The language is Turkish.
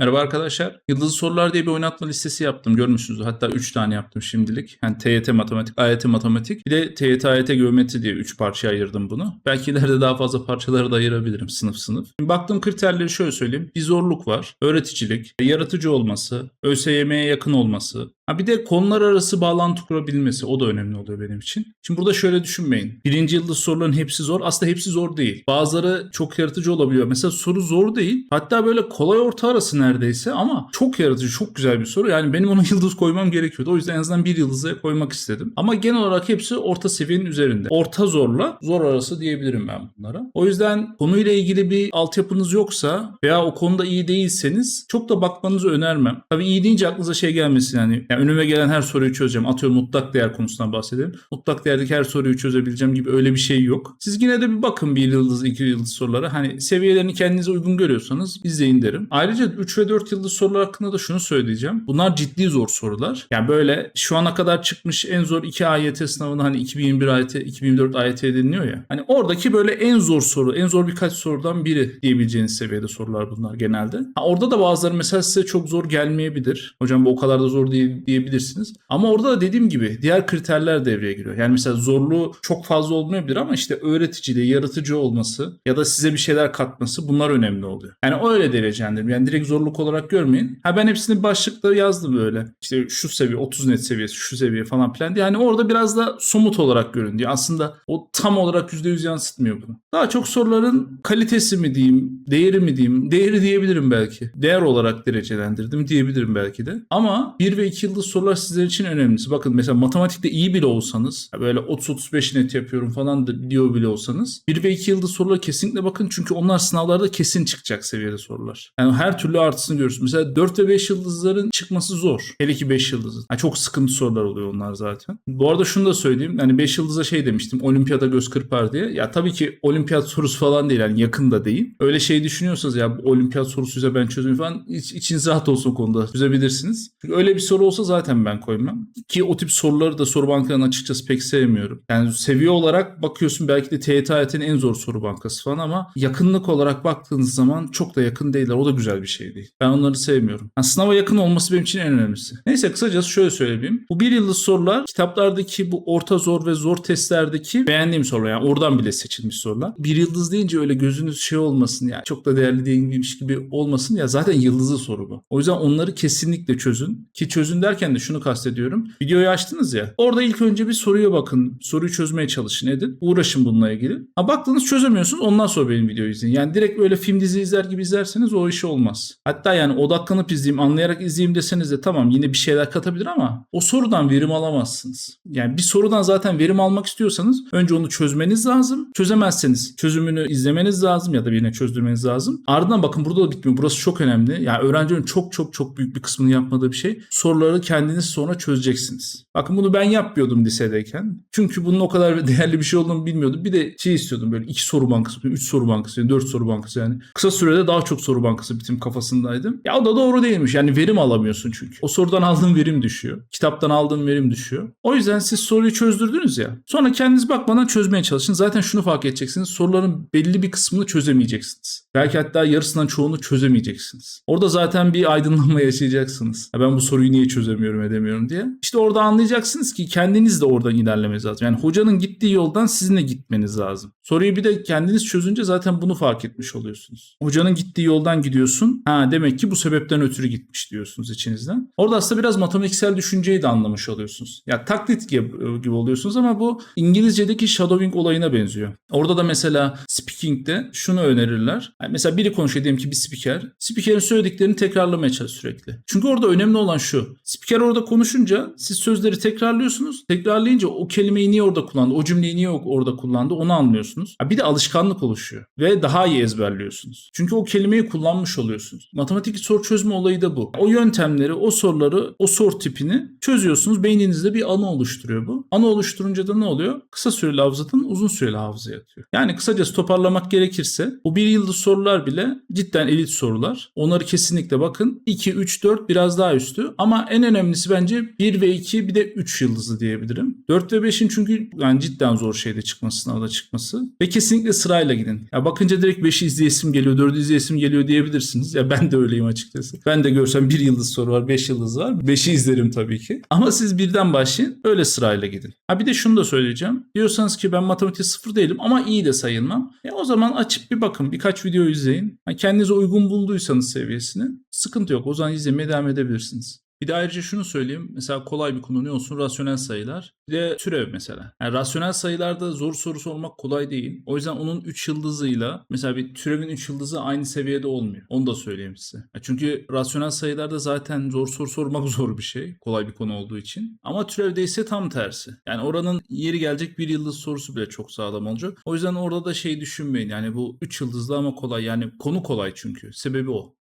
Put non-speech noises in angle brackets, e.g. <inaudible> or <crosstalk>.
Merhaba arkadaşlar. Yıldızlı Sorular diye bir oynatma listesi yaptım. Görmüşsünüz. Hatta 3 tane yaptım şimdilik. Yani TYT matematik, AYT matematik. Bir de TYT AYT geometri diye 3 parçaya ayırdım bunu. Belki ileride daha fazla parçaları da ayırabilirim sınıf sınıf. Şimdi baktığım kriterleri şöyle söyleyeyim. Bir zorluk var. Öğreticilik, yaratıcı olması, ÖSYM'ye yakın olması, Ha bir de konular arası bağlantı kurabilmesi o da önemli oluyor benim için. Şimdi burada şöyle düşünmeyin. Birinci yıldız soruların hepsi zor. Aslında hepsi zor değil. Bazıları çok yaratıcı olabiliyor. Mesela soru zor değil. Hatta böyle kolay orta arası neredeyse ama çok yaratıcı, çok güzel bir soru. Yani benim ona <laughs> yıldız koymam gerekiyordu. O yüzden en azından bir yıldızı koymak istedim. Ama genel olarak hepsi orta seviyenin üzerinde. Orta zorla zor arası diyebilirim ben bunlara. O yüzden konuyla ilgili bir altyapınız yoksa veya o konuda iyi değilseniz çok da bakmanızı önermem. Tabii iyi deyince aklınıza şey gelmesin yani. yani önüme gelen her soruyu çözeceğim. Atıyorum mutlak değer konusundan bahsedelim. Mutlak değerdeki her soruyu çözebileceğim gibi öyle bir şey yok. Siz yine de bir bakın bir yıldız, iki yıldız sorulara. Hani seviyelerini kendinize uygun görüyorsanız izleyin derim. Ayrıca 3 ve 4 yıldız sorular hakkında da şunu söyleyeceğim. Bunlar ciddi zor sorular. Yani böyle şu ana kadar çıkmış en zor 2 AYT sınavında hani 2021 AYT, 2024 AYT deniliyor ya. Hani oradaki böyle en zor soru, en zor birkaç sorudan biri diyebileceğiniz seviyede sorular bunlar genelde. Ha, orada da bazıları mesela size çok zor gelmeyebilir. Hocam bu o kadar da zor değil diyebilirsiniz. Ama orada da dediğim gibi diğer kriterler devreye giriyor. Yani mesela zorluğu çok fazla olmayabilir ama işte öğreticiliği, yaratıcı olması ya da size bir şeyler katması bunlar önemli oluyor. Yani öyle derecelendirim. Yani direkt zorluk olarak görmeyin. Ha ben hepsini başlıkta yazdım böyle. İşte şu seviye, 30 net seviyesi, şu seviye falan filan diye. Yani orada biraz da somut olarak görün diye. Aslında o tam olarak %100 yansıtmıyor bunu. Daha çok soruların kalitesi mi diyeyim, değeri mi diyeyim, değeri diyebilirim belki. Değer olarak derecelendirdim diyebilirim belki de. Ama 1 ve 2 yıldız sorular sizler için önemlisi. Bakın mesela matematikte iyi bile olsanız, böyle 30-35 net yapıyorum falan diyor bile olsanız 1 ve 2 yıldız sorulara kesinlikle bakın çünkü onlar sınavlarda kesin çıkacak seviyede sorular. Yani her türlü artısını görürsünüz. Mesela 4 ve 5 yıldızların çıkması zor. Hele ki 5 yıldızın. Yani çok sıkıntı sorular oluyor onlar zaten. Bu arada şunu da söyleyeyim. Yani 5 yıldıza şey demiştim. Olimpiyata göz kırpar diye. Ya tabii ki olimpiyat sorusu falan değil. Yani yakın değil. Öyle şey düşünüyorsanız ya olimpiyat sorusuysa ben çözüm falan iç, içiniz rahat olsun o konuda. Çözebilirsiniz. Çünkü öyle bir soru olsa zaten ben koymam. Ki o tip soruları da soru bankalarını açıkçası pek sevmiyorum. Yani seviye olarak bakıyorsun belki de TYT AYT'nin en zor soru bankası falan ama yakınlık olarak baktığınız zaman çok da yakın değiller. O da güzel bir şey değil. Ben onları sevmiyorum. Yani sınava yakın olması benim için en önemlisi. Neyse kısacası şöyle söyleyeyim. Bu bir yıldız sorular kitaplardaki bu orta zor ve zor testlerdeki beğendiğim sorular. Yani oradan bile seçilmiş sorular. Bir yıldız deyince öyle gözünüz şey olmasın yani çok da değerli değilmiş gibi olmasın ya zaten yıldızlı soru bu. O yüzden onları kesinlikle çözün. Ki çözün derken de şunu kastediyorum. Videoyu açtınız ya. Orada ilk önce bir soruya bakın. Soruyu çözmeye çalışın edin. Uğraşın bununla ilgili. Ha baktınız çözemiyorsunuz ondan sonra benim videoyu izleyin. Yani direkt böyle film dizi izler gibi izlerseniz o iş olmaz. Hatta yani odaklanıp izleyeyim, anlayarak izleyeyim deseniz de tamam yine bir şeyler katabilir ama o sorudan verim alamazsınız. Yani bir sorudan zaten verim almak istiyorsanız önce onu çözmeniz lazım. Çözemezseniz çözümünü izlemeniz lazım ya da birine çözdürmeniz lazım. Ardından bakın burada da bitmiyor. Burası çok önemli. Yani öğrencilerin çok çok çok büyük bir kısmını yapmadığı bir şey. Soruları kendiniz sonra çözeceksiniz. Bakın bunu ben yapmıyordum lisedeyken. Çünkü bunun o kadar <laughs> değerli bir şey olduğunu bilmiyordum. Bir de şey istiyordum böyle iki soru bankası, üç soru bankası, dört soru bankası yani. Kısa sürede daha çok soru bankası bitim kafasındaydım. Ya o da doğru değilmiş. Yani verim alamıyorsun çünkü. O sorudan aldığın verim düşüyor. Kitaptan aldığın verim düşüyor. O yüzden siz soruyu çözdürdünüz ya. Sonra kendiniz bakmadan çözmeye çalışın. Zaten şunu fark edeceksiniz. Soruların belli bir kısmını çözemeyeceksiniz. Belki hatta yarısından çoğunu çözemeyeceksiniz. Orada zaten bir aydınlanma <laughs> yaşayacaksınız. Ya ben bu soruyu niye çözemiyorum edemiyorum diye. İşte orada anlayacaksınız ki kendiniz de oradan ilerlemeniz lazım. Yani hocanın gittiği yoldan sizin de gitmeniz lazım. Soruyu bir de kendiniz çözünce zaten bunu fark etmiş oluyorsunuz. Hocanın gittiği yoldan gidiyorsun. Ha demek ki bu sebepten ötürü gitmiş diyorsunuz içinizden. Orada aslında biraz matematiksel düşünceyi de anlamış oluyorsunuz. Ya taklit gibi, gibi oluyorsunuz ama bu İngilizce'deki shadowing olayına benziyor. Orada da mesela speaking'de şunu önerirler. Yani mesela biri konuşuyor diyelim ki bir spiker. Spikerin söylediklerini tekrarlamaya çalış sürekli. Çünkü orada önemli olan şu. Spiker orada konuşunca siz sözleri tekrarlıyorsunuz. Tekrarlayınca o kelimeyi niye orada kullandı, o cümleyi niye orada kullandı onu anlıyorsunuz. Bir de alışkanlık oluşuyor ve daha iyi ezberliyorsunuz. Çünkü o kelimeyi kullanmış oluyorsunuz. Matematik soru çözme olayı da bu. O yöntemleri, o soruları, o soru tipini çözüyorsunuz. Beyninizde bir anı oluşturuyor bu. Anı oluşturunca da ne oluyor? Kısa süreli hafızatın uzun süreli hafızaya yatıyor. Yani kısacası toparlamak gerekirse bu bir yıldız sorular bile cidden elit sorular. Onları kesinlikle bakın. 2, 3, 4 biraz daha üstü ama en önemlisi bence 1 ve 2 bir de 3 yıldızı diyebilirim. 4 ve 5'in çünkü yani cidden zor şeyde çıkması, sınavda çıkması. Ve kesinlikle sırayla gidin. Ya bakınca direkt 5'i izleyesim geliyor, 4'ü izleyesim geliyor diyebilirsiniz. Ya ben de öyleyim açıkçası. Ben de görsem 1 yıldız soru var, 5 yıldız var. 5'i izlerim tabii ki. Ama siz birden başlayın, öyle sırayla gidin. Ha bir de şunu da söyleyeceğim. Diyorsanız ki ben matematik sıfır değilim ama iyi de sayılmam. E o zaman açıp bir bakın, birkaç video izleyin. Ha, kendinize uygun bulduysanız seviyesini sıkıntı yok. O zaman izlemeye devam edebilirsiniz. Bir de ayrıca şunu söyleyeyim. Mesela kolay bir konu ne olsun? Rasyonel sayılar. Bir de türev mesela. Yani rasyonel sayılarda zor soru sormak kolay değil. O yüzden onun 3 yıldızıyla mesela bir türevin 3 yıldızı aynı seviyede olmuyor. Onu da söyleyeyim size. Ya çünkü rasyonel sayılarda zaten zor soru sormak <laughs> zor bir şey. Kolay bir konu olduğu için. Ama türevde ise tam tersi. Yani oranın yeri gelecek bir yıldız sorusu bile çok sağlam olacak. O yüzden orada da şey düşünmeyin. Yani bu 3 yıldızlı ama kolay. Yani konu kolay çünkü. Sebebi o.